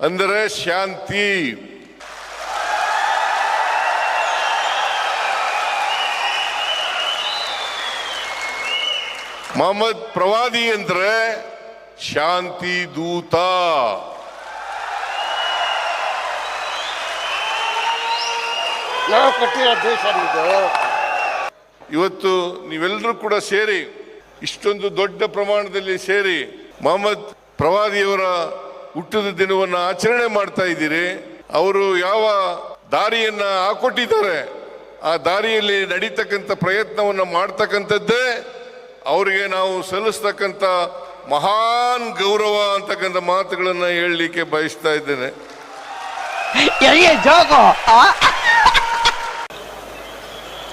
ಅಂದರೆ ಶಾಂತಿ. ಮೊಹಮ್ಮದ್ ಪ್ರವಾದಿ ಅಂದ್ರೆ ಶಾಂತಿ ದೂತ. ಇವತ್ತು ನೀವೆಲ್ಲರೂ ಕೂಡ ಸೇರಿ ಇಷ್ಟೊಂದು ದೊಡ್ಡ ಪ್ರಮಾಣದಲ್ಲಿ ಸೇರಿ ಮೊಹಮ್ಮದ್ ಪ್ರವಾದಿಯವರ ಹುಟ್ಟಿದ ದಿನವನ್ನು ಆಚರಣೆ ಮಾಡ್ತಾ ಇದ್ದೀರಿ ಅವರು ಯಾವ ದಾರಿಯನ್ನ ಹಾಕೊಟ್ಟಿದ್ದಾರೆ ಆ ದಾರಿಯಲ್ಲಿ ನಡೀತಕ್ಕಂಥ ಪ್ರಯತ್ನವನ್ನು ಮಾಡ್ತಕ್ಕಂಥದ್ದೇ ಅವರಿಗೆ ನಾವು ಸಲ್ಲಿಸ್ತಕ್ಕಂಥ ಮಹಾನ್ ಗೌರವ ಅಂತಕ್ಕಂಥ ಮಾತುಗಳನ್ನು ಹೇಳಲಿಕ್ಕೆ ಬಯಸ್ತಾ ಇದ್ದೇನೆ?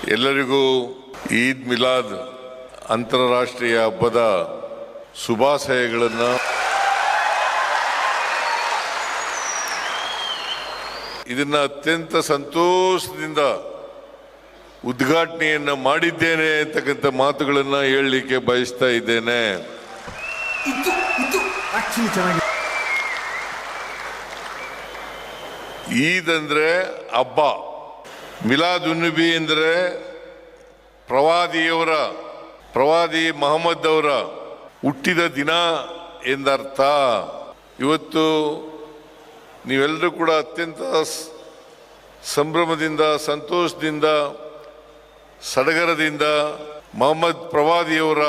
ಎಲ್ಲರಿಗೂ ಈದ್ ಮಿಲಾದ್ ಅಂತಾರಾಷ್ಟ್ರೀಯ ಹಬ್ಬದ ಶುಭಾಶಯಗಳನ್ನು ಇದನ್ನ ಅತ್ಯಂತ ಸಂತೋಷದಿಂದ ಉದ್ಘಾಟನೆಯನ್ನ ಮಾಡಿದ್ದೇನೆ ಅಂತಕ್ಕಂಥ ಮಾತುಗಳನ್ನ ಹೇಳಲಿಕ್ಕೆ ಬಯಸ್ತಾ ಇದ್ದೇನೆ. ಈದ್ ಅಂದ್ರೆ ಹಬ್ಬ. ಮಿಲಾದ್ ಉನ್ನುಬಿ ಅಂದರೆ ಪ್ರವಾದಿಯವರ ಪ್ರವಾದಿ ಮಹಮ್ಮದ್ ಅವರ ಹುಟ್ಟಿದ ದಿನ ಎಂದರ್ಥ. ಇವತ್ತು ನೀವೆಲ್ಲರೂ ಕೂಡ ಅತ್ಯಂತ ಸಂಭ್ರಮದಿಂದ, ಸಂತೋಷದಿಂದ, ಸಡಗರದಿಂದ ಮೊಹಮ್ಮದ್ ಪ್ರವಾದಿಯವರ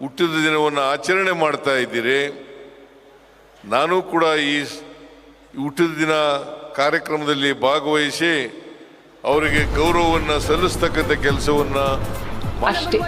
ಹುಟ್ಟಿದ ದಿನವನ್ನು ಆಚರಣೆ ಮಾಡ್ತಾ ಇದ್ದೀರಿ. ನಾನು ಕೂಡ ಈ ಹುಟ್ಟಿದ ದಿನ ಕಾರ್ಯಕ್ರಮದಲ್ಲಿ ಭಾಗವಹಿಸಿ ಅವರಿಗೆ ಗೌರವವನ್ನು ಸಲ್ಲಿಸ್ತಕ್ಕಂಥ ಕೆಲಸವನ್ನು ಅಷ್ಟೇ.